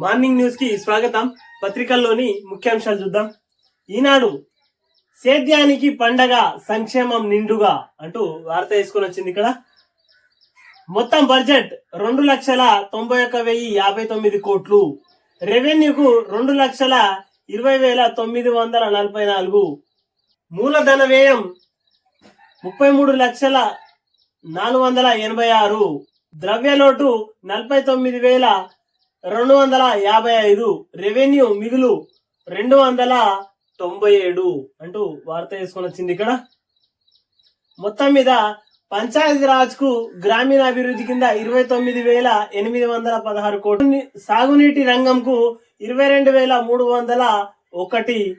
Morning న్యూస్కి స్వాగతం. పత్రికల్లోని ముఖ్యాంశాలు చూద్దాం. ఈనాడు సేద్యానికి పండగ సంక్షేమం నిండుగా అంటూ వార్త వేసుకొని వచ్చింది ఇక్కడ. మొత్తం బడ్జెట్ రెండు లక్షల తొంభై ఒక్క వెయ్యి యాభై తొమ్మిది కోట్లు. రెవెన్యూకు రెండు లక్షల ఇరవై వేల తొమ్మిది వందల నలభై నాలుగు. మూలధన వ్యయం ముప్పై మూడు లక్షల నాలుగు వందల ఎనభై ఆరు. ద్రవ్యలోటు నలభై తొమ్మిది వేల రెండు వందల యాభై ఐదు రెవెన్యూ మిగులు రెండు వందల తొంభై ఏడు అంటూ వార్త వేసుకొని వచ్చింది ఇక్కడ. మొత్తం మీద పంచాయతీరాజ్కు గ్రామీణ అభివృద్ధి కింద ఇరవై తొమ్మిది వేల ఎనిమిది వందల పదహారు కోట్లు. సాగునీటి రంగంకు ఇరవై రెండు వేల మూడు వందల ఒకటి.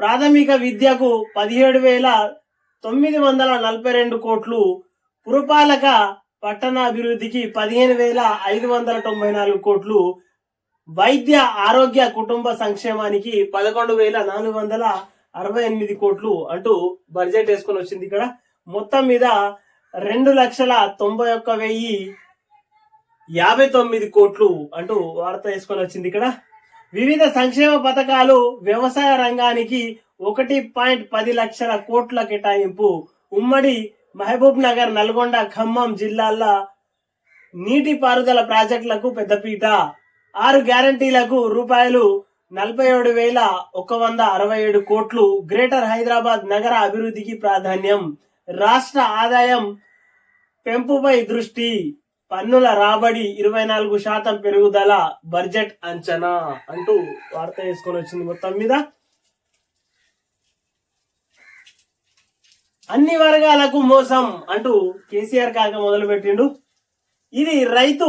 ప్రాథమిక విద్యకు పదిహేడు వేల తొమ్మిది వందల నలభై రెండు కోట్లు. పురపాలక పట్టణాభివృద్ధికి పదిహేను వేల ఐదు వందల తొంభై నాలుగు కోట్లు వైద్య ఆరోగ్య కుటుంబ సంక్షేమానికి పదకొండు వేల నాలుగు వందల అరవై ఎనిమిది కోట్లు అంటూ బడ్జెట్ వేసుకొని వచ్చింది ఇక్కడ. మొత్తం మీద రెండు లక్షల తొంభై ఒక్క వెయ్యి యాభై తొమ్మిది కోట్లు అంటూ వార్త వేసుకొని వచ్చింది ఇక్కడ. వివిధ సంక్షేమ పథకాలు వ్యవసాయ రంగానికి ఒకటి పాయింట్ పది లక్షల కోట్ల కేటాయింపు ఉమ్మడి మహబూబ్ నగర్ నల్గొండ ఖమ్మం జిల్లాల నీటిపారుదల ప్రాజెక్టులకు పెద్దపీట. ఆరు గ్యారంటీలకు రూపాయలు నలభై ఏడు వేల ఒక వంద అరవై ఏడు కోట్లు గ్రేటర్ హైదరాబాద్ నగర అభివృద్ధికి ప్రాధాన్యం. రాష్ట్ర ఆదాయం పెంపుపై దృష్టి. పన్నుల రాబడి ఇరవై నాలుగు శాతం పెరుగుదల బడ్జెట్ అంచనా అంటూ వార్త వేసుకొని వచ్చింది మొత్తం మీద. అన్ని వర్గాలకు మోసం అంటూ కేసీఆర్ కాక మొదలు పెట్టిండు ఇది రైతు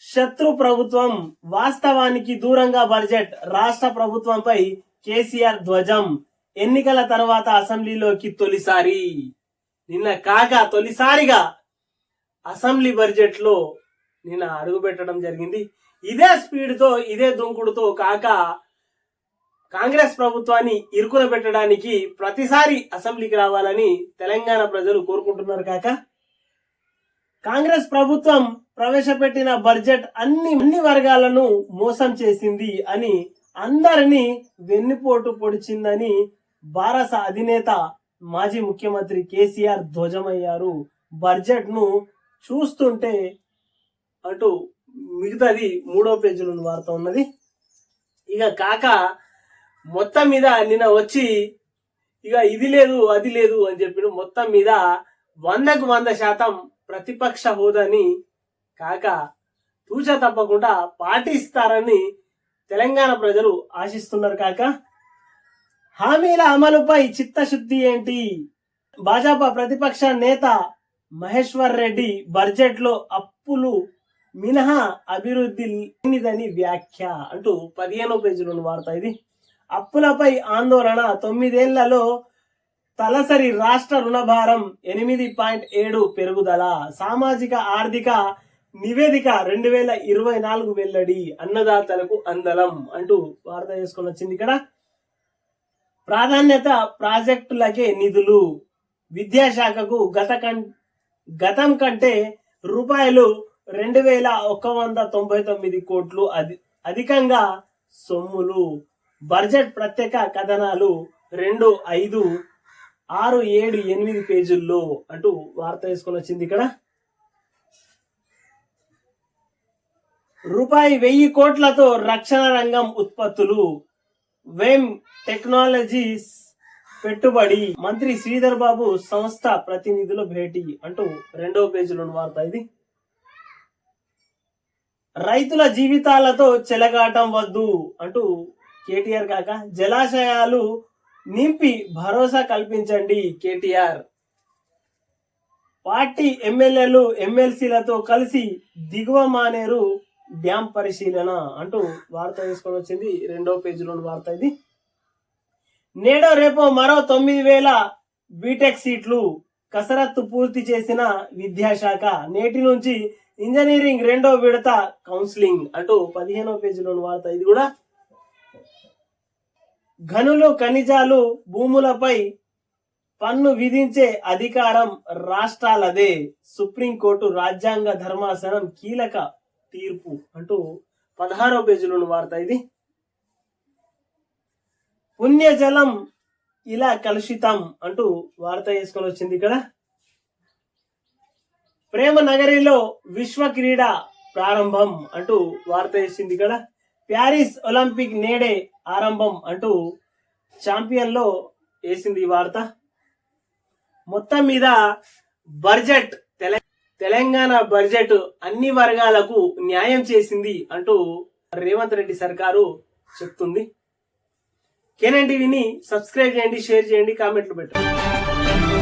శత్రు ప్రభుత్వం వాస్తవానికి దూరంగా బడ్జెట్ రాష్ట్ర ప్రభుత్వంపై కేసీఆర్ ధ్వజం. ఎన్నికల తర్వాత అసెంబ్లీలోకి తొలిసారి. నిన్న కాక తొలిసారిగా అసెంబ్లీ బడ్జెట్లో నిన్న అడుగు పెట్టడం జరిగింది. ఇదే స్పీడ్తో ఇదే దుంకుడుతో కాక కాంగ్రెస్ ప్రభుత్వాన్ని ఇరుకున పెట్టడానికి ప్రతిసారి అసెంబ్లీకి రావాలని తెలంగాణ ప్రజలు కోరుకుంటున్నారు కాక కాంగ్రెస్ ప్రభుత్వం ప్రవేశపెట్టిన బడ్జెట్ అన్ని అన్ని వర్గాలను మోసం చేసింది అని అందరినీ వెన్నుపోటు పొడిచిందని భారత అధినేత మాజీ ముఖ్యమంత్రి కేసీఆర్ ధ్వజమయ్యారు. బడ్జెట్ను చూస్తుంటే అటు మిగతాది మూడో పేజీలో వార్త ఉన్నది. ఇక కాక మొత్తం మీద నిన్న వచ్చి ఇక ఇది లేదు అది లేదు అని చెప్పిన మొత్తం మీద వందకు వంద శాతం ప్రతిపక్ష హోదాని కాక తూచ తప్పకుండా పాటిస్తారని తెలంగాణ ప్రజలు ఆశిస్తున్నారు కాక. హామీల అమలుపై చిత్తశుద్ధి ఏంటి? భాజపా ప్రతిపక్ష నేత మహేశ్వర్ రెడ్డి బడ్జెట్లో అప్పులు మినహా అభివృద్ధి లేనిదని వ్యాఖ్య అంటూ పదిహేనో పేజీలో వార్త ఇది. అప్పులపై ఆందోళన తొమ్మిదేళ్ళలో తలసరి రాష్ట్ర రుణభారం ఎనిమిది పాయింట్ ఏడు పెరుగుదల సామాజిక ఆర్థిక నివేదిక రెండు వేల ఇరవై నాలుగు వెల్లడి అన్నదాతలకు అందలం అంటూ వార్త చేసుకొని వచ్చింది ఇక్కడ. ప్రాధాన్యత ప్రాజెక్టులకే నిధులు. విద్యాశాఖకు గత కం గతం కంటే రూపాయలు రెండు వేల ఒక వంద తొంభై తొమ్మిది కోట్లు అధి అధికంగా సొమ్ములు. బడ్జెట్ ప్రత్యేక కథనాలు రెండు ఐదు ఆరు ఏడు ఎనిమిది పేజీల్లో అంటూ వార్త వేసుకొని వచ్చింది ఇక్కడ. రూపాయి వెయ్యి కోట్లతో రక్షణ రంగం ఉత్పత్తులు వెమ్ టెక్నాలజీస్ పెట్టుబడి మంత్రి శ్రీధర్ బాబు సంస్థ ప్రతినిధుల భేటీ అంటూ రెండవ పేజీలోని వార్త ఇది. రైతుల జీవితాలతో చెలగాటం వద్దు అంటూ కేటీఆర్ కాక జలాశయాలు నింపి భరోసా కల్పించండి కేటీఆర్. పార్టీ ఎమ్మెల్యేలు ఎమ్మెల్సీలతో కలిసి దిగువ మానేరు డ్యాం పరిశీలన అంటూ వార్త తీసుకొని వచ్చింది. రెండో పేజీలోని వార్త ఇది. నేడో రేపో మరో తొమ్మిది వేల బీటెక్ సీట్లు కసరత్తు పూర్తి చేసిన విద్యాశాఖ. నేటి నుంచి ఇంజనీరింగ్ రెండో విడత కౌన్సిలింగ్ అంటూ పదిహేనో పేజీలోని వార్త ఇది కూడా. గనులు ఖనిజాలు భూములపై పన్ను విధించే అధికారం రాష్ట్రాలదే. సుప్రీంకోర్టు రాజ్యాంగ ధర్మాసనం కీలక తీర్పు అంటూ పదహారో పేజీలోని వార్త ఇది. పుణ్యజలం ఇలా కలుషితం అంటూ వార్త వేసుకొని వచ్చింది ఇక్కడ. ప్రేమ నగరిలో విశ్వ క్రీడ ప్రారంభం అంటూ వార్త వేసింది ఇక్కడ. ప్యారిస్ ఒలింపిక్ నేడే ఆరంభం అంటూ ఛాంపియన్లో వేసింది ఈ వార్త. మొత్తం మీద బడ్జెట్ తెల- తెలంగాణ బడ్జెట్ అన్ని వర్గాలకు న్యాయం చేసింది అంటూ రేవంత్ రెడ్డి సర్కారు చెప్తుంది. కేనన్ టీవీని సబ్స్క్రైబ్ చేయండి షేర్ చేయండి కామెంట్లు పెట్టండి.